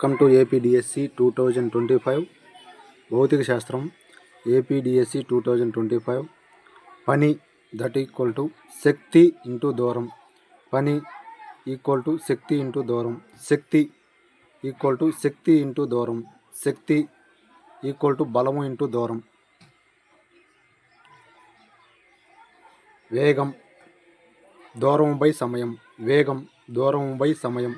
Welcome to APDSC two thousand twenty five భౌతిక శాస్త్రం APDSC two thousand twenty five పని that equal to శక్తి into దూరం పని ఈక్వల్ టు శక్తి ఇంటూ దూరం శక్తి ఈక్వల్ టు శక్తి ఇంటూ దూరం శక్తి ఈక్వల్ టు బలము ఇంటూ దూరం వేగం దూరం బై సమయం వేగం దూరం బై సమయం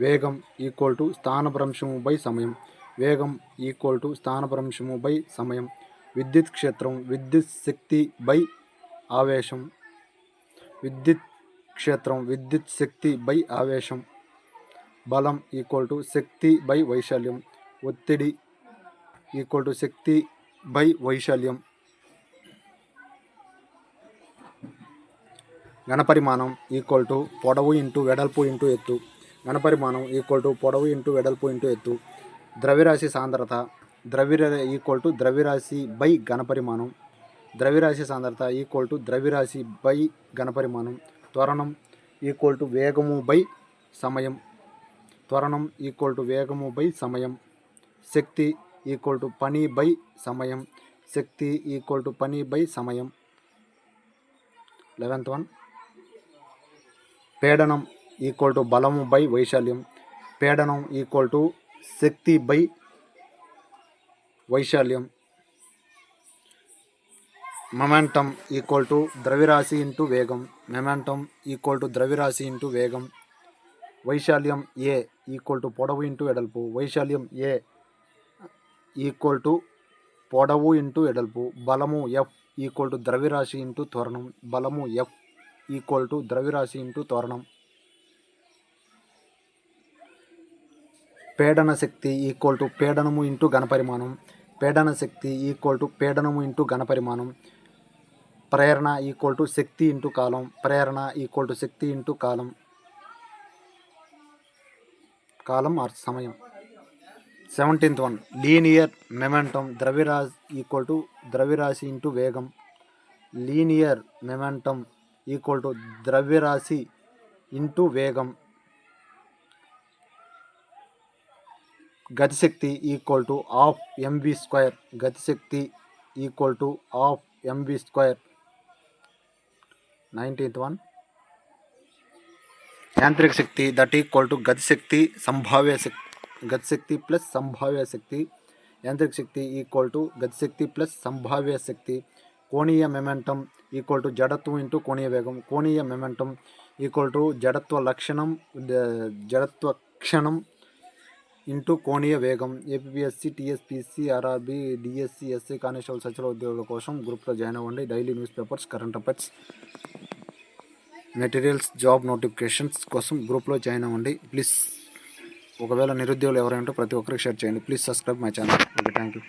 వేగం ఈక్వల్ టు స్థానభ్రంశము బై సమయం. వేగం ఈక్వల్ టు స్థానభ్రంశము బై సమయం. విద్యుత్ క్షేత్రం విద్యుత్ శక్తి బై ఆవేశం. విద్యుత్ క్షేత్రం విద్యుత్ శక్తి బై ఆవేశం. బలం ఈక్వల్ టు శక్తి బై వైశాల్యం. ఒత్తిడి ఈక్వల్ టు శక్తి బై వైశాల్యం. ఘనపరిమాణం ఈక్వల్ టు పొడవు ఇంటూ వెడల్పు ఇంటూ ఎత్తు. ఘనపరిమాణం ఈక్వల్ టు పొడవు ఇంటూ వెడల్పు ఇంటూ ఎత్తు ద్రవ్యరాశి సాంద్రత ద్రవ్య ఈక్వల్ టు ద్రవ్యరాశి బై ఘనపరిమాణం ద్రవ్యరాశి సాంద్రత ఈక్వల్ టు ద్రవ్యరాశి బై ఘనపరిమాణం త్వరణం ఈక్వల్ టు వేగము బై సమయం త్వరణం ఈక్వల్ టు వేగము బై సమయం శక్తి ఈక్వల్ టు పని బై సమయం శక్తి ఈక్వల్ టు పని బై సమయం. లెవెంత్ వన్ పీడనం ఈక్వల్ టు బలము బై వైశాల్యం. పీడనం ఈక్వల్ టు శక్తి బై వైశాల్యం. మొమెంటం ఈక్వల్ టు ద్రవ్యరాశి ఇంటూ వేగం. మొమెంటం ఈక్వల్ టు ద్రవ్యరాశి ఇంటూ వేగం. వైశాల్యం ఏ ఈక్వల్ టు పొడవు ఇంటూ ఎడల్పు వైశాల్యం ఏ ఈక్వల్ టు పొడవు ఇంటూ ఎడల్పు బలము ఎఫ్ ఈక్వల్ టు ద్రవ్యరాశి ఇంటూ త్వరణం బలము ఎఫ్ ఈక్వల్ టు ద్రవ్యరాశి ఇంటూ త్వరణం పీడన శక్తి ఈక్వల్ టు పీడనము ఇంటూ ఘనపరిమాణం పీడన శక్తి ఈక్వల్ టు పీడనము ఇంటూ ఘనపరిమాణం ప్రేరణ ఈక్వల్ టు శక్తి ఇంటూ కాలం. ప్రేరణ ఈక్వల్ టు శక్తి ఇంటూ కాలం. కాలం ఆర్ సమయం. సెవెంటీన్త్ వన్ లీనియర్ మెమెంటం ద్రవ్యరాశి ఈక్వల్ టు ద్రవ్యరాశి ఇంటూ వేగం. లీనియర్ మెమెంటం ఈక్వల్ టు ద్రవ్యరాశి ఇంటూ వేగం. గతిశక్తి equal to half MV square. Gatishakti equal to half MV square. Nineteenth one. యాంత్రిక శక్తి దట్ ఈక్వల్ టు గతిశక్తి సంభావ్య శక్తి. గతిశక్తి ప్లస్ సంభావ్య శక్తి. యాంత్రిక శక్తి ఈక్వల్ టు గతిశక్తి ప్లస్ సంభావ్య శక్తి. కోణీయ మెమెంటం ఈక్వల్ టు జడత్వం ఇంటూ కోణీయ వేగం. కోణీయ మెమెంటం ఈక్వల్ టు జడత్వ లక్షణం జడత్వ క్షణం ఇంటూ కోణీయ వేగం APSC TSPC RRB DSC SC constable Sachiv ఉద్యోగుల కోసం గ్రూప్లో జాయిన్ అవ్వండి. Daily news papers current affairs materials job notifications కోసం గ్రూప్లో జాయిన్ అవ్వండి. ప్లీజ్ ఒకవేళ నిరుద్యోగులు ఎవరైనా ప్రతి ఒక్కరికి షేర్ చేయండి. Please subscribe my channel. Okay thank you